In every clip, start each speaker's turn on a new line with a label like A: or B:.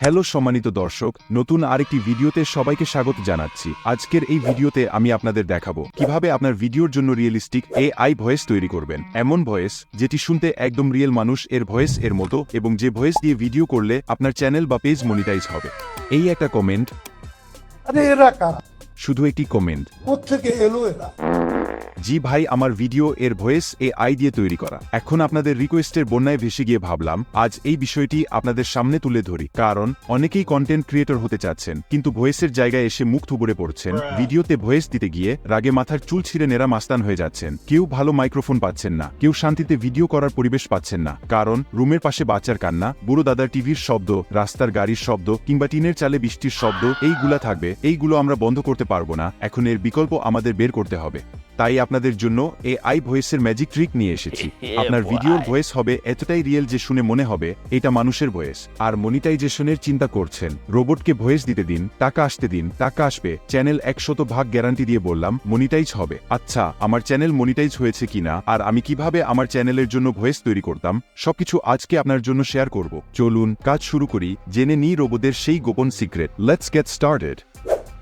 A: Hello সম্মানিত দর্শক নতুন আরেকটি ভিডিওতে সবাইকে স্বাগত জানাচ্ছি। আজকের এই ভিডিওতে আমি আপনাদের দেখাবো কীভাবে আপনার ভিডিওর জন্য রিয়েলিস্টিক এ আই ভয়েস তৈরি করবেন। এমন ভয়েস যেটি শুনতে একদম রিয়েল মানুষ এর ভয়েস এর মতো এবং যে ভয়েস দিয়ে ভিডিও করলে আপনার চ্যানেল বা পেজ মনিটাইজ হবে। এই একটা কমেন্ট
B: আরে এরা কারা?
A: শুধু একটি কমেন্ট
B: কোথেকে এলো এরা?
A: জি ভাই আমার ভিডিও এর ভয়েস এ আই দিয়ে তৈরি করা। এখন আপনাদের রিকোয়েস্টের বন্যায় ভেসে গিয়ে ভাবলাম আজ এই বিষয়টি আপনাদের সামনে তুলে ধরি। কারণ অনেকেই কন্টেন্ট ক্রিয়েটর হতে চাচ্ছেন কিন্তু ভয়েসের জায়গায় এসে মুখ থুবড়ে পড়ছেন। ভিডিওতে ভয়েস দিতে গিয়ে রাগে মাথার চুল ছিঁড়ে নেরা মাস্তান হয়ে যাচ্ছেন। কেউ ভালো মাইক্রোফোন পাচ্ছেন না কেউ শান্তিতে ভিডিও করার পরিবেশ পাচ্ছেন না। কারণ রুমের পাশে বাচ্চার কান্না বুড়ো দাদার টিভির শব্দ রাস্তার গাড়ির শব্দ কিংবা টিনের চালে বৃষ্টির শব্দ এইগুলা থাকবে এইগুলো আমরা বন্ধ করতে পারব না। এখন এর বিকল্প আমাদের বের করতে হবে। তাই আপনাদের জন্য এ আই ভয়েসের ম্যাজিক ট্রিক নিয়ে এসেছি। আপনার ভিডিওর ভয়েস হবে এতটাই রিয়েল যে শুনে মনে হবে এটা মানুষের ভয়েস। আর মনিটাইজেশনের চিন্তা করছেন। রোবটকে ভয়েস দিতে দিন টাকা আসতে দিন টাকা আসবে। চ্যানেল একশত ভাগ গ্যারান্টি দিয়ে বললাম মনিটাইজ হবে। আচ্ছা আমার চ্যানেল মনিটাইজ হয়েছে কিনা? আর আমি কীভাবে আমার চ্যানেলের জন্য ভয়েস তৈরি করতাম? সবকিছু আজকে আপনার জন্য শেয়ার করব। চলুন কাজ শুরু করি। জেনে নিই রোবটের সেই গোপন সিক্রেট লেটস গেট স্টার্টেড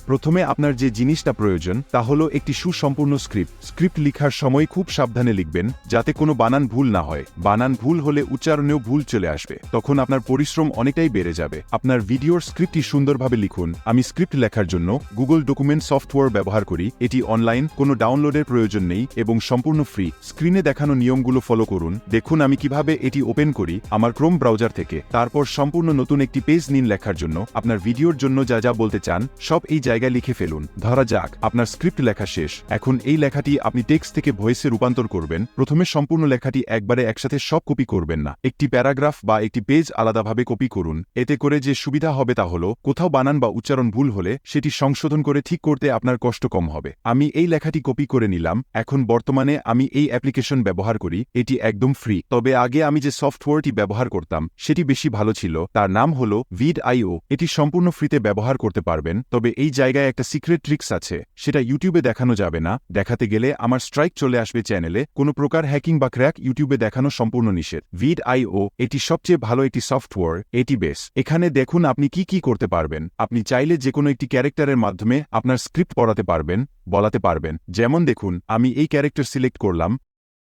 A: প্রথমে আপনার যে জিনিসটা প্রয়োজন, তা হলো একটি সুসম্পূর্ণ স্ক্রিপ্ট। স্ক্রিপ্ট লিখার সময় খুব সাবধানে লিখবেন, যাতে কোনো বানান ভুল না হয়। বানান ভুল হলে উচ্চারণেও ভুল চলে আসবে। তখন আপনার পরিশ্রম অনেকটাই বেড়ে যাবে। আপনার ভিডিওর স্ক্রিপ্টটি সুন্দরভাবে লিখুন। আমি স্ক্রিপ্ট লেখার জন্য গুগল ডকুমেন্ট সফটওয়্যার ব্যবহার করি। এটি অনলাইন, কোনো ডাউনলোডের প্রয়োজন নেই এবং সম্পূর্ণ ফ্রি। স্ক্রিনে দেখানো নিয়মগুলো ফলো করুন। দেখুন আমি কীভাবে এটি ওপেন করি আমার ক্রোম ব্রাউজার থেকে। তারপর সম্পূর্ণ নতুন একটি পেজ নিন লেখার জন্য। আপনার ভিডিওর জন্য যা যা বলতে চান, সব এই জায়গায় লিখে ফেলুন, ধরা যাক, আপনার স্ক্রিপ্ট লেখা শেষ। এখন এই লেখাটি আপনি টেক্সট থেকে ভয়েসে রূপান্তর করবেন। প্রথমে সম্পূর্ণ লেখাটি একবারে একসাথে সব কপি করবেন না। একটি প্যারাগ্রাফ বা একটি পেজ আলাদাভাবে কপি করুন। এতে করে যে সুবিধা হবে তা হলো, কোথাও বানান বা উচ্চারণ ভুল হলে সেটি সংশোধন করে ঠিক করতে আপনার কষ্ট কম হবে। আমি এই লেখাটি কপি করে নিলাম। এখন বর্তমানে আমি এই অ্যাপ্লিকেশন ব্যবহার করি। এটি একদম ফ্রি। তবে আগে আমি যে সফটওয়্যারটি ব্যবহার করতাম, সেটি বেশি ভালো ছিল। তার নাম হল ভিড আইও এটি সম্পূর্ণ ফ্রিতে ব্যবহার করতে পারবেন। তবে এই জায়গায় একটা সিক্রেট ট্রিক্স আছে, সেটা ইউটিউবে দেখানো যাবে না, দেখাতে গেলে আমার স্ট্রাইক চলে আসবে চ্যানেলে কোনো প্রকার হ্যাকিং বা ক্র্যাক ইউটিউবে দেখানো সম্পূর্ণ নিষেধ। ভিড আইও এটি সবচেয়ে ভালো একটি সফটওয়্যার এটি বেস এখানে দেখুন আপনি কি কি করতে পারবেন। আপনি চাইলে যে কোনো একটি ক্যারেক্টারের মাধ্যমে আপনার স্ক্রিপ্ট পড়াতে পারবেন, বলাতে পারবেন। যেমন দেখুন, আমি এই ক্যারেক্টার সিলেক্ট করলাম,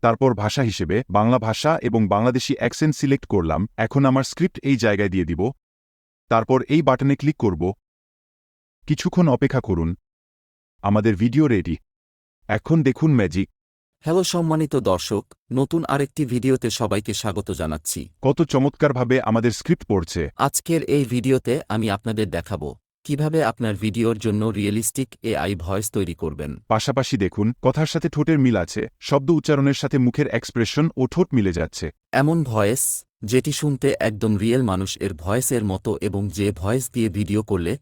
A: তারপর ভাষা হিসেবে বাংলা ভাষা এবং বাংলাদেশি অ্যাকসেন্ট সিলেক্ট করলাম, এখন আমার স্ক্রিপ্ট এই জায়গায় দিয়ে দিব, তারপর এই বাটনে ক্লিক করব কিছুক্ষণ অপেক্ষা করুন। আমাদের ভিডিও রেডি। এখন দেখুন ম্যাজিক।
C: হ্যালো সম্মানিত দর্শক নতুন আরেকটি ভিডিওতে সবাইকে স্বাগত জানাচ্ছি।
A: কত চমৎকারভাবে আমাদের স্ক্রিপ্ট পড়ছে।
C: আজকের এই ভিডিওতে আমি আপনাদের দেখাবো কীভাবে আপনার ভিডিওর জন্য রিয়েলিস্টিক এআই ভয়েস তৈরি করবেন।
A: পাশাপাশি দেখুন কথার সাথে ঠোঁটের মিল আছে শব্দ উচ্চারণের সাথে মুখের এক্সপ্রেশন ও ঠোঁট মিলে যাচ্ছে।
C: এমন ভয়েস যেটি শুনতে একদম রিয়েল মানুষ এর ভয়েসের মতো এবং যে ভয়েস দিয়ে ভিডিও করলে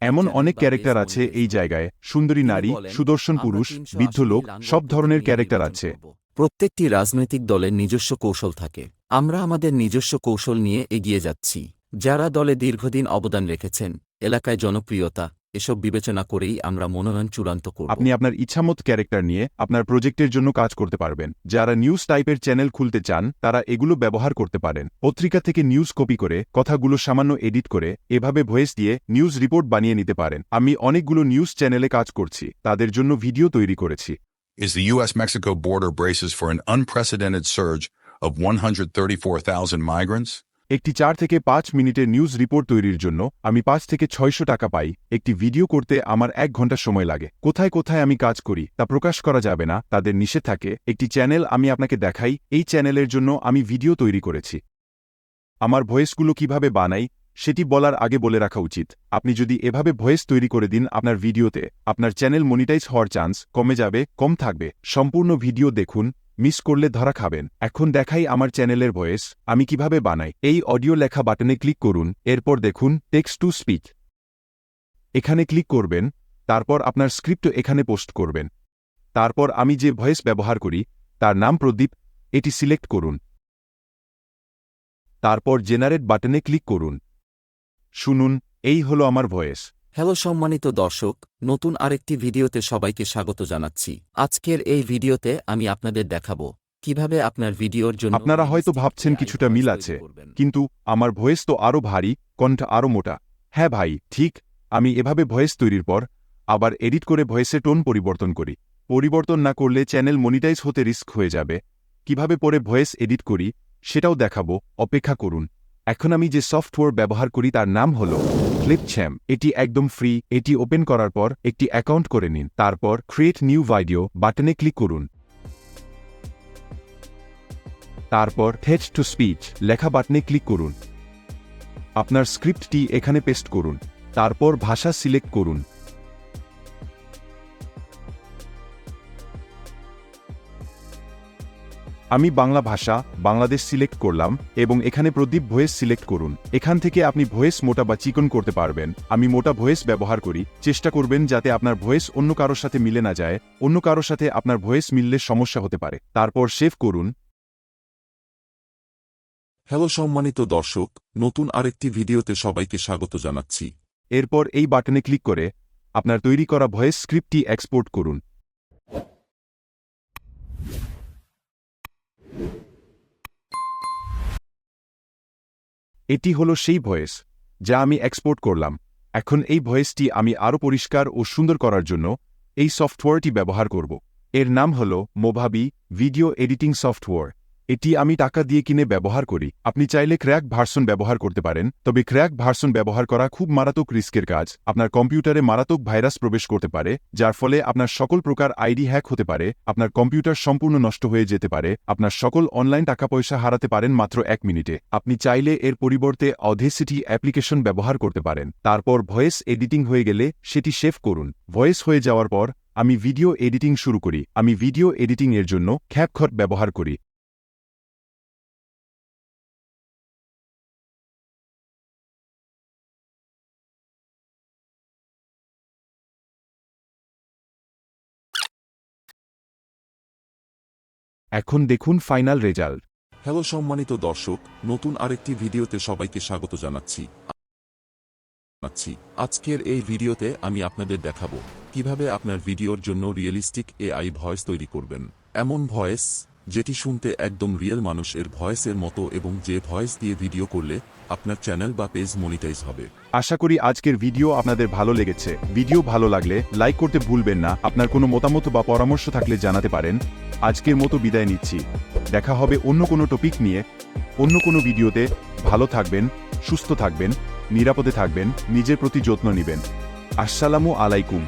A: এমন অনেক ক্যারেক্টার আছে এই জায়গায় সুন্দরী নারী সুদর্শন পুরুষ
C: 380
A: বৃদ্ধ লোক সব ধরনের ক্যারেক্টার আছে।
C: প্রত্যেকটি রাজনৈতিক দলের নিজস্ব কৌশল থাকে। আমরা আমাদের নিজস্ব কৌশল নিয়ে এগিয়ে যাচ্ছি। যারা দলে দীর্ঘদিন অবদান রেখেছেন এলাকায় জনপ্রিয়তা এসব বিবেচনা করেই আমরা মনোনয়ন চূড়ান্ত করব।
A: আপনি আপনার ইচ্ছামত ক্যারেক্টার নিয়ে আপনার প্রজেক্টের জন্য কাজ করতে পারবেন। যারা নিউজ টাইপের চ্যানেল খুলতে চান তারা এগুলো ব্যবহার করতে পারেন। পত্রিকা থেকে নিউজ কপি করে কথাগুলো সামান্য এডিট করে এভাবে ভয়েস দিয়ে নিউজ রিপোর্ট বানিয়ে নিতে পারেন। আমি অনেকগুলো নিউজ চ্যানেলে কাজ করছি। তাদের জন্য ভিডিও তৈরি করেছি।
D: Is the U.S. Mexico border braces for an unprecedented surge of 134,000 migrants?
A: একটি চার থেকে পাঁচ মিনিটের নিউজ রিপোর্ট তৈরির জন্য আমি পাঁচ থেকে ছয়শো টাকা পাই। একটি ভিডিও করতে আমার এক ঘণ্টা সময় লাগে। কোথায় কোথায় আমি কাজ করি, তা প্রকাশ করা যাবে না, তাদের নিষেধ থাকে। একটি চ্যানেল আমি আপনাকে দেখাই, এই চ্যানেলের জন্য আমি ভিডিও তৈরি করেছি। আমার ভয়েসগুলো কীভাবে বানাই, সেটি বলার আগে বলে রাখা উচিত। আপনি যদি এভাবে ভয়েস তৈরি করে দিন, আপনার ভিডিওতে আপনার চ্যানেল মনিটাইজ হওয়ার চান্স কমে যাবে, কম থাকবে। সম্পূর্ণ ভিডিও দেখুন মিস করলে ধরা খাবেন। এখন দেখাই আমার চ্যানেলের ভয়েস, আমি কীভাবে বানাই। এই অডিও লেখা বাটনে ক্লিক করুন, এরপর দেখুন, টেক্সট টু স্পিক। এখানে ক্লিক করবেন, তারপর আপনার স্ক্রিপ্ট এখানে পোস্ট করবেন। তারপর আমি যে ভয়েস ব্যবহার করি, তার নাম প্রদীপ, এটি সিলেক্ট করুন। তারপর জেনারেট বাটনে ক্লিক করুন। শুনুন, এই হলো আমার ভয়েস।
C: হ্যালো সম্মানিত দর্শক নতুন আরেকটি ভিডিওতে সবাইকে স্বাগত জানাচ্ছি। আজকের এই ভিডিওতে আমি আপনাদের দেখাবো কীভাবে আপনার ভিডিওর জন্য
A: আপনারা হয়তো ভাবছেন কিছুটা মিল আছে কিন্তু আমার ভয়েস তো আরও ভারী কণ্ঠ আরও মোটা। হ্যাঁ ভাই ঠিক আমি এভাবে ভয়েস তৈরির পর আবার এডিট করে ভয়েসে টোন পরিবর্তন করি। পরিবর্তন না করলে চ্যানেল মনিটাইজ হতে রিস্ক হয়ে যাবে। কীভাবে পরে ভয়েস এডিট করি সেটাও দেখাবো অপেক্ষা করুন। এখন আমি যে সফটওয়্যার ব্যবহার করি তার নাম হল ক্লিপচ্যাম এটি একদম ফ্রি এটি ওপেন করার পর একটি অ্যাকাউন্ট করে নিন, তারপর ক্রিয়েট নিউ ভাইডিও বাটনে ক্লিক করুন। তারপর থেট টু স্পিচ লেখা বাটনে ক্লিক করুন। আপনার স্ক্রিপ্টটি এখানে পেস্ট করুন। তারপর ভাষা সিলেক্ট করুন। আমি বাংলা ভাষা বাংলাদেশ সিলেক্ট করলাম এবং এখানে প্রদীপ ভয়েস সিলেক্ট করুন। এখান থেকে আপনি ভয়েস মোটা বা চিকন করতে পারবেন। আমি মোটা ভয়েস ব্যবহার করি। চেষ্টা করবেন যাতে আপনার ভয়েস অন্য কারোর সাথে মিলে না যায় অন্য কারোর সাথে আপনার ভয়েস মিললে সমস্যা হতে পারে। তারপর সেভ করুন।
E: হ্যালো সম্মানিত দর্শক নতুন আরেকটি ভিডিওতে সবাইকে স্বাগত জানাচ্ছি।
A: এরপর এই বাটনে ক্লিক করে আপনার তৈরি করা ভয়েস স্ক্রিপ্টটি এক্সপোর্ট করুন। এটি হল সেই ভয়েস, যা আমি এক্সপোর্ট করলাম। এখন এই ভয়েসটি আমি আরও পরিষ্কার ও সুন্দর করার জন্য এই সফটওয়্যারটি ব্যবহার করব। এর নাম হল মোভাবি ভিডিও এডিটিং সফটওয়্যার এটি আমি টাকা দিয়ে কিনে ব্যবহার করি। আপনি চাইলে ক্র্যাক ভার্সন ব্যবহার করতে পারেন, তবে ক্র্যাক ভার্সন ব্যবহার করা খুব মারাত্মক রিস্কের কাজ। আপনার কম্পিউটারে মারাত্মক ভাইরাস প্রবেশ করতে পারে, যার ফলে আপনার সকল প্রকার আইডি হ্যাক হতে পারে, আপনার কম্পিউটার সম্পূর্ণ নষ্ট হয়ে যেতে পারে, আপনার সকল অনলাইন টাকা পয়সা হারাতে পারেন মাত্র এক মিনিটে। আপনি চাইলে এর পরিবর্তে অধেসিটি অ্যাপ্লিকেশন ব্যবহার করতে পারেন। তারপর ভয়েস এডিটিং হয়ে গেলে সেটি সেভ করুন। ভয়েস হয়ে যাওয়ার পর, আমি ভিডিও এডিটিং শুরু করি। আমি ভিডিও এডিটিং এর জন্য খ্যাপখট ব্যবহার করি। এখন দেখুন ফাইনাল রেজাল্ট
E: হ্যালো সম্মানিত দর্শক নতুন আরেকটি ভিডিওতে সবাইকে স্বাগত জানাচ্ছি। আজকের এই ভিডিওতে আমি আপনাদের দেখাবো কীভাবে আপনার ভিডিওর জন্য রিয়েলিস্টিক এআই ভয়েস তৈরি করবেন। এমন ভয়েস যেটি শুনতে একদম রিয়েল মানুষের ভয়েসের মতো এবং যে ভয়েস দিয়ে ভিডিও করলে আপনার চ্যানেল বা পেজ মনিটাইজ হবে।
A: আশা করি আজকের ভিডিও আপনাদের ভালো লেগেছে। ভিডিও ভালো লাগলে লাইক করতে ভুলবেন না। আপনার কোনো মতামত বা পরামর্শ থাকলে জানাতে পারেন। আজকের মতো বিদায় নিচ্ছি। দেখা হবে অন্য কোনো টপিক নিয়ে। অন্য কোনো ভিডিওতে। ভালো থাকবেন, সুস্থ থাকবেন, নিরাপদে থাকবেন, নিজের প্রতি যত্ন নেবেন। আসসালামু আলাইকুম।